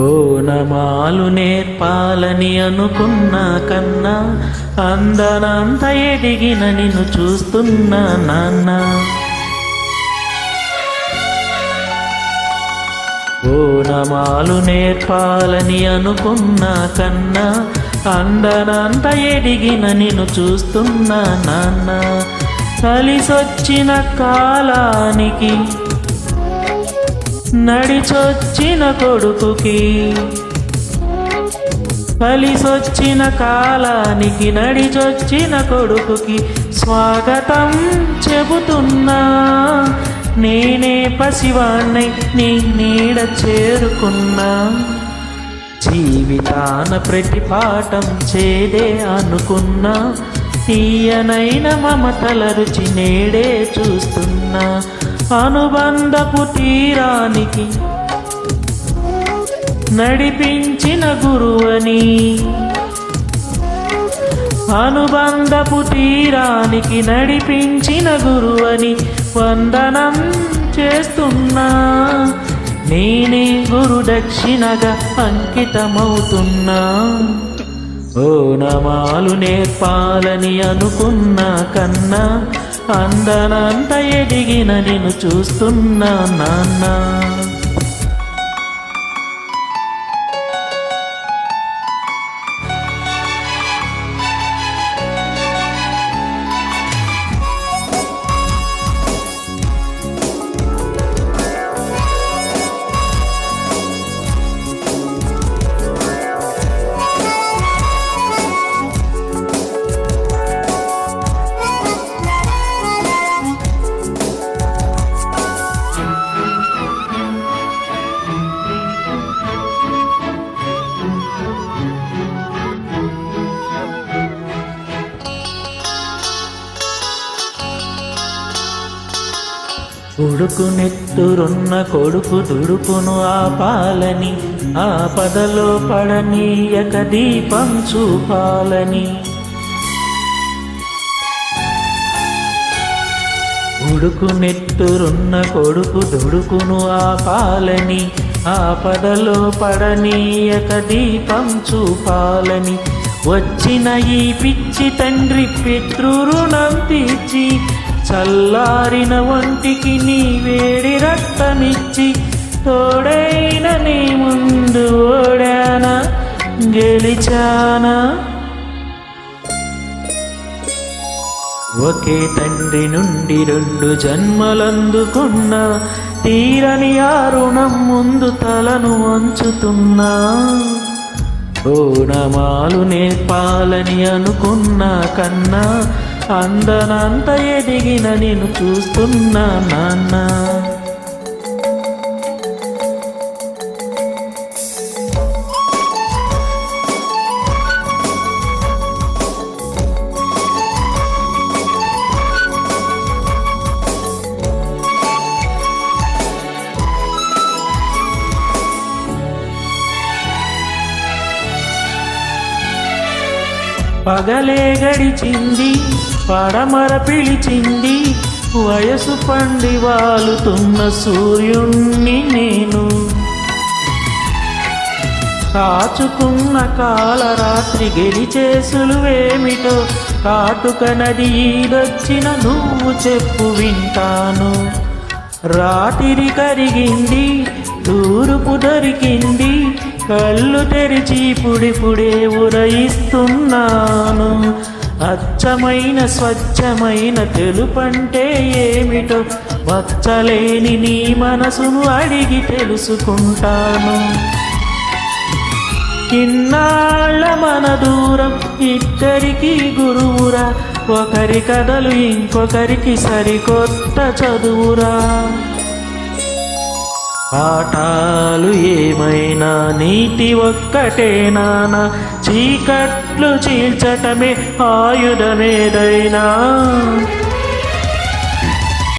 ఓనమాలు నేర్పాలని అనుకున్నా కన్నా అందనంత ఎదిగిన నిన్ను చూస్తున్నా నాన్న. ఓనమాలు నేర్పాలని అనుకున్నా కన్నా అందనంత ఎదిగిన నిన్ను చూస్తున్నా నాన్న. కలిసొచ్చిన కాలానికి నడిచొచ్చిన కొడుకుకి కలిసొచ్చిన కాలానికి నడిచొచ్చిన కొడుకుకి స్వాగతం చెబుతున్నా. నేనే పసివాణ్ణై నీ నీడ చేరుకున్నా. జీవితాన ప్రతి పాఠం చేదే అనుకున్నా. తీయనైన మమతల రుచి నేడే చూస్తున్నా. అనుబంధపు తీరానికి నడిపించిన గురువని. అనుబంధపు తీరానికి నడిపించిన గురువని వందనం చేస్తున్నా నేనే గురు దక్షిణగా అంకితమవుతున్నా. ఓ నమాలు నేర్పాలని అనుకున్నా కన్నా అందనంత ఎదిగిన నిన్ను చూస్తున్నా నాన్నా. ఉడుకు నెత్తురున్న కొడుకు దుడుకును ఆపాలని ఆ పదలో పడనీయక దీపం చూపాలని. ఉడుకు నెత్తురున్న కొడుకు దుడుకును ఆపాలని ఆ పదలో పడనీయక దీపం చూపాలని. వచ్చిన ఈ పిచ్చి తండ్రి పితృరుణం తీర్చి చల్లారిన ఒంటికి నీ వేడి రక్తమిచ్చి తోడైన నీ ముందు ఓడానా గెలిచానా? ఒకే తండ్రి నుండి రెండు జన్మలందుకున్న తీరని ఆ రుణం ముందు తలను వంచుతున్నా. ఓనమాలు నేర్పాలని అనుకున్నా కన్నా అందనంత ఎదిగిన నేను చూస్తున్నా నాన్న. పగలే గడిచింది పడమర పిలిచింది వయసు పండి వాలుతున్న సూర్యుణ్ణి నేను. కాచుకున్న కాలరాత్రి గెలిచేసులువేమిటో కాటుక నది ఈదొచ్చిన నువ్వు చెప్పు వింటాను. రాతిరి కరిగింది తూరుపు దొరికింది కళ్ళు తెరిచి పుడిపుడే ఉరయిస్తున్నా ఉరయిస్తున్నాను అచ్చమైన స్వచ్ఛమైన తెలుపంటే ఏమిటో వచ్చలేని నీ మనసును అడిగి తెలుసుకుంటాను. ఇన్నాళ్ళ మన దూరం ఇద్దరికి గురువురా. ఒకరి కథలు ఇంకొకరికి సరికొత్త చదువురా. పాఠాలు ఏమైనా? నీటి ఒక్కటే నానా చీకట్లు చీల్చటమే ఆయుధమేదైనా.